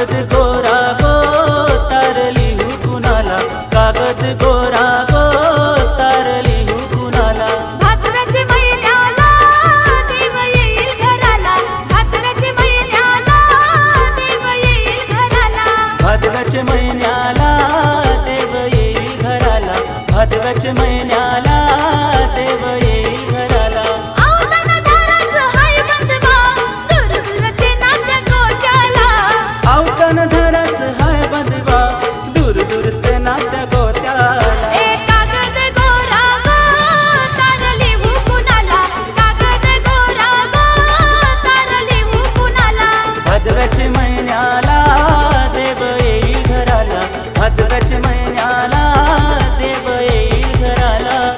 कागद गोरा गो तारली कुणाला? कागद गोरा गो तारली कुणाला? भाकराची महिन्याला देव येईल घराला. भाकराची महिन्याला देव येईल घराला. भादव्याच्या महिन्याला देव येईल घराला. भादव्याच्या महिन्याला देव येईल ஞான